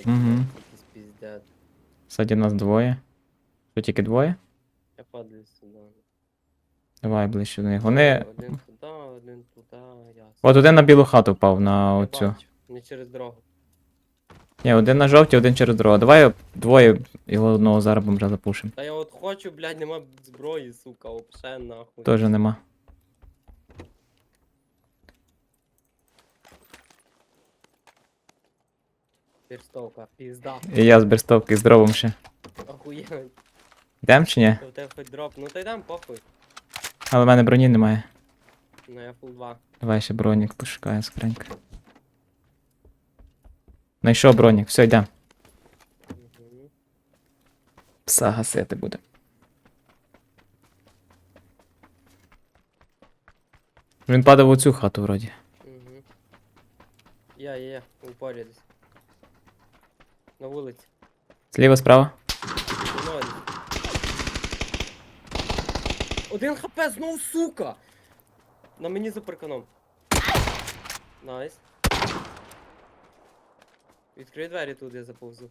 стріляють. Мгм. Ззаді нас двоє. Що тільки двоє? Я падаю сюди. Давай ближче до них. Вони. Один туди, один туди, ясно. От один на білу хату впав на Я оцю. бачу, Не через дорогу. Ні, один на жовтій, один через дорогу. Давай двоє його одного зараз бомжа запушимо. Та я от хочу, блядь, нема зброї, сука, вообще нахуй. Теж нема. Перстовка, пізда. І я з берстовки з дровом ще. Охуєнь. Йдем чи ні? В тебе хоч дроп. Ну та йдем, похуй. Але в мене броні немає. Ну я фул 2. Давай ще бронік пошукаю скринька. Найшов бронік, все, йдем. Угу. Пса гасити буде. Він падав у цю хату вроді. Угу. Я, я, я, у десь. На вулиці. Зліва справа. Десь. Один хп, знов сука! На мені за парканом. Найс. Відкрий двері тут, я заповзу.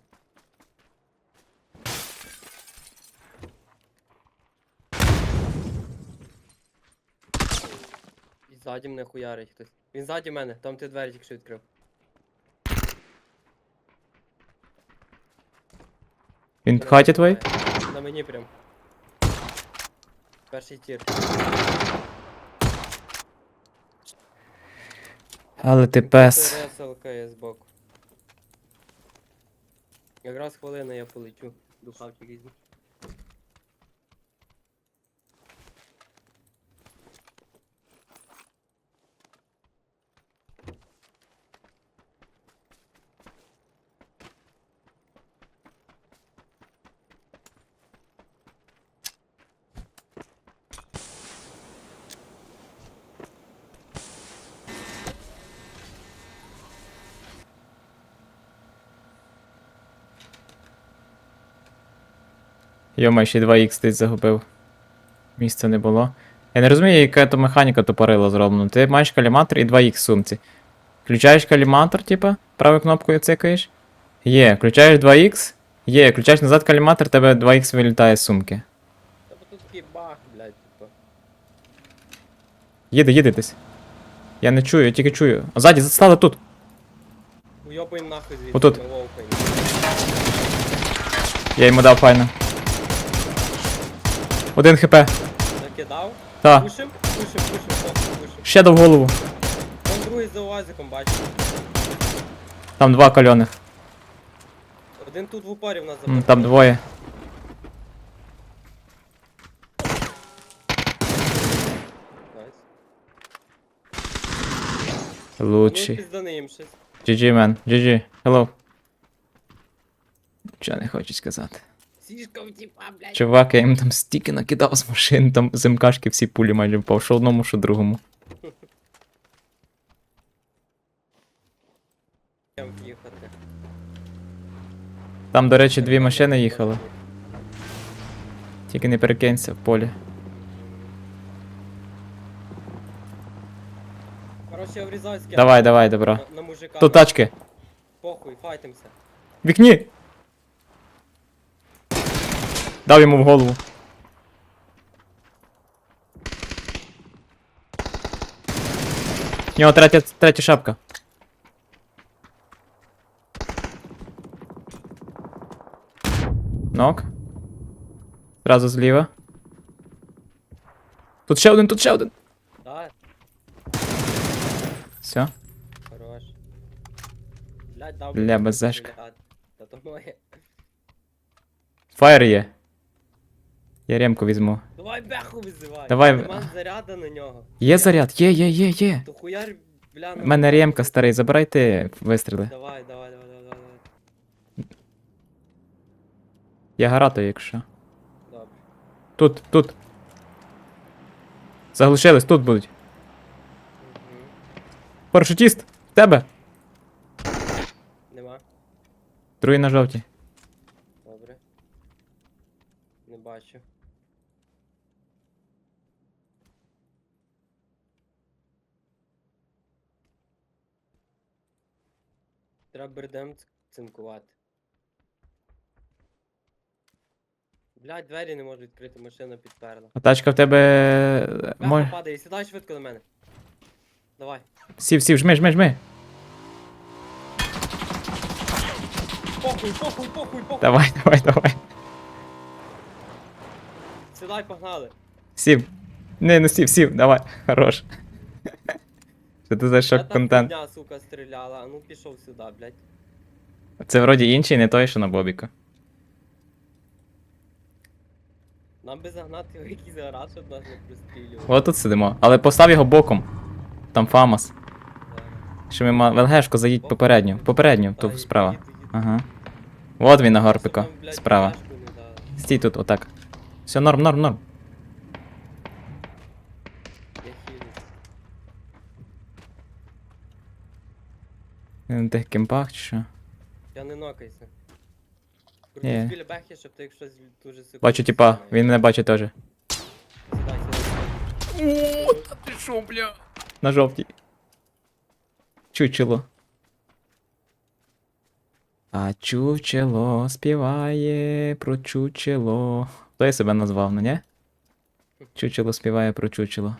І ззаді мене хуярить хтось. Він ззаді мене, там ти двері тільки що відкрив. Він в хаті твоїй? На мені прям. Перший тір. Але ти пес. РСЛК є збоку. Якраз хвилина я полечу. Духавчик візьму. Йома, ще 2х десь загубив. Місця не було. Я не розумію, яка то механіка тупорила зроблена. Ти маєш каліматор і 2х сумці. Включаєш каліматор, типа, правою кнопкою цикаєш. Є, включаєш 2х. Є, включаєш назад каліматор, тебе 2х вилітає з сумки. Та бо тут такий баг, блядь, типу. Їде, їде десь. Я не чую, я тільки чую. А ззаді, стали тут. Уйобуємо нахуй звідси. Отут. ми. Я йому дав файно. Один хп. Накидав. Та. Пушим, пушим, пушим, пушим, пушим. Ще дав голову. Там другий за уазиком бачу. Там два кальоних. Один тут в упорі в нас М, за Там двоє. Найс. Ну, Лучший. піздани їм щось. GG, man. GG. Hello. Чого не хочу сказати. Чувак, я їм там стільки накидав з машин, там з МКшки всі пулі майже впав, що одному, що другому. Там до речі, дві машини їхали. Тільки не перекинься в полі. Короче, я врізаю скину. Давай, давай, добро. На, мужика. Тут тачки. Похуй, файтимся. Вікні! Дав йому в голову. В нього третя, третя шапка. Нок. Зразу зліва. Тут ще один, тут ще один. Да, Все. хорош. Блядь, дав. Бля, без зешка. Та то моє. Фаєр є. Я ремку візьму. Давай беху визивай. Давай. Нема заряда на нього. Є заряд, є, є, є, є. То хуяр, бля, У мене ремка старий, забирайте вистріли. Давай, давай, давай, давай, давай. Я гарато, якщо. Добре. Тут, тут. Заглушились, тут будуть. Угу. Парашутіст! В тебе! Нема. Другий на жовтій. Добре. Не бачу. Треба бердем цинкувати. Блядь, двері не можу відкрити, машина підперла. А тачка в тебе. е, Мой... падає, сідай швидко до мене. Давай. Сів, сів, жми, жми, жми. Похуй, похуй, похуй, похуй. Давай, давай, давай. Сідай, погнали. Сів. Не, ну сів, сів, давай. Хорош. Що ти за Я шок так контент? хуйня, сука, стріляла, а ну пішов сюди, блядь. Це вроді інший, не той, що на Бобіка. Нам би загнати в якийсь гараж, щоб нас не пристрілювали. От тут сидимо. Але постав його боком. Там Фамас. Що ми ма... в ЛГшку заїдь попередню. Попередню, Та, ту їду, справа. Ага. От він на Щоб горпика. Справа. Стій тут, отак. Все, норм, норм, норм. Я хілю. Він на тих кемпах чи що? Я не нокайся. Ні. Крутись біля бехи, щоб ти якщо дуже секунд. Бачу типа, він мене бачить теж. Сідай, сідай. Ти шо, бля? На жовтій. Чучело. А чучело співає про чучело. Хто я себе назвав, ну ні? Чучело співає про чучело.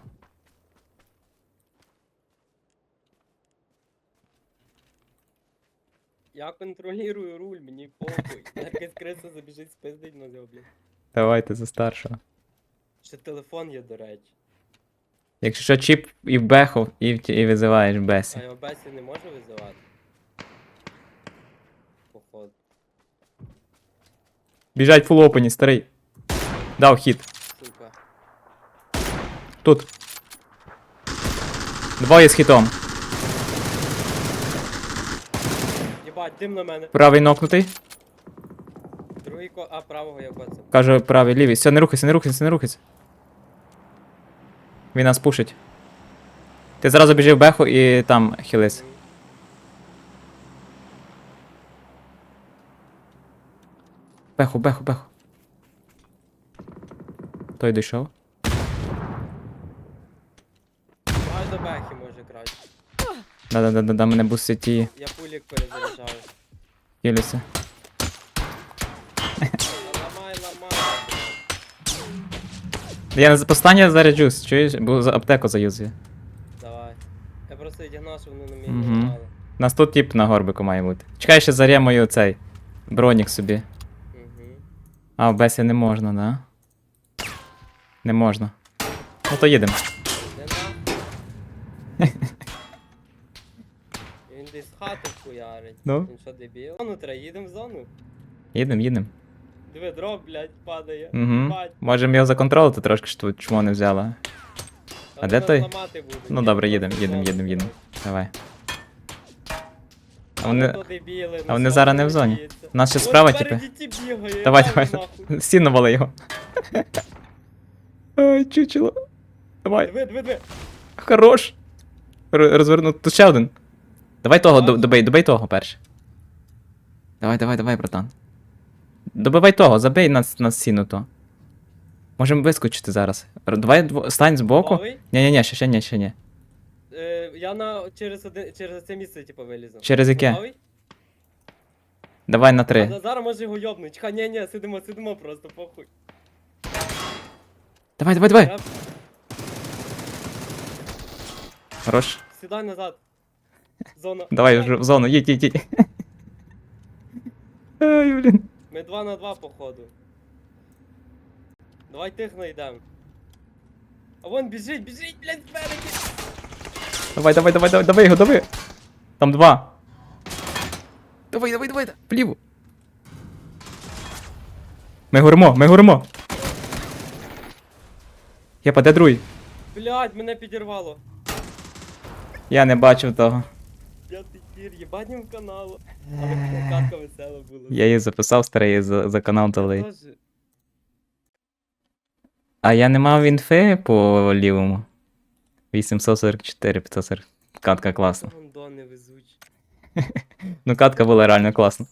Я контролюю руль, мені похуй. Якась криса забіжить спиздить на блін. Давайте за старшого. Ще телефон є, до речі. Якщо що, чіп і в беху, і, в- і визиваєш А бесі. я обесі не можу визивати. Походу. Біжать фул опені, старий. Дав хід. Сука. Тут. Двоє з хітом. Дим на мене. Правий нокнутий. Другий ко. А, правого я коцав. Каже правий, лівий. Все, не рухайся, не рухайся, не рухайся. Він нас пушить. Ти зразу біжи в беху і там хились. Беху, беху, беху. Той дійшов. Давай до бехи, може краще. Да-да-да, мене бусить ті Я пулік перезаряджаю. хилюся. Ламай, ламай. Я на останнє заряджусь, чуєш? Бо за аптеку заюзую. Давай. Я просто відігнав, що вони на мені Мгм. ламали. Нас тут тип на горбику має бути. Чекай, ще зарємою цей бронік собі. Угу. А, в бесі не можна, да? Не можна. Ну то їдемо. Не на. Десь хати хуярить. Ну. Він що дебіл? Ну, треба, їдемо в зону. Їдемо, їдемо. Диви, дроп, блядь, падає. Угу. Бать. Можемо його законтролити трошки, що тут чмо не взяла. Та де той? Ну добре, в їдемо, їдемо, їдемо. Давай. А А вони. а ну вони зараз не в зоні. У нас ще справа, типи. Давай, давай. Стіну вали його. Ай, чучело. Давай. Диви, диви, диви. Хорош. Р- Розверну. Тут ще один. Давай того, до- добий, добий того перше. Давай, давай, давай, братан. Добивай того, забий на, на стіну то. Можемо вискочити зараз. Р- Давай дво- стань збоку. Ні-ні-ні, ще, ще ні, ще ні. Е, Я на через один через це місце типу вилізу. Через яке? Готовий? Давай на А три. за- зараз може його йобнуть. Чекай, ні, ні, сидимо, сидимо просто, похуй. Давай, давай, давай. Я- Хорош. Сідай назад. Зона. Давай вже в зону, їдь, їдь, їдь. Ай, блін. Ми 2 на 2 походу. Давай тих знайдемо. А вон біжить, біжить, блядь, спереді. Давай, давай, давай, давай, давай його, давай. Там два. Давай, давай, давай, вліво. Ми горимо, ми горимо. Я паде другий. Блядь, мене підірвало. Я не бачив того. П'ятий тір, їбанім каналу. Але катка весела була. Я її записав старий за, за канал Я далий. А я не мав інфи по лівому. 844, 540. Катка класна. Везучі. Ну, катка була реально класна.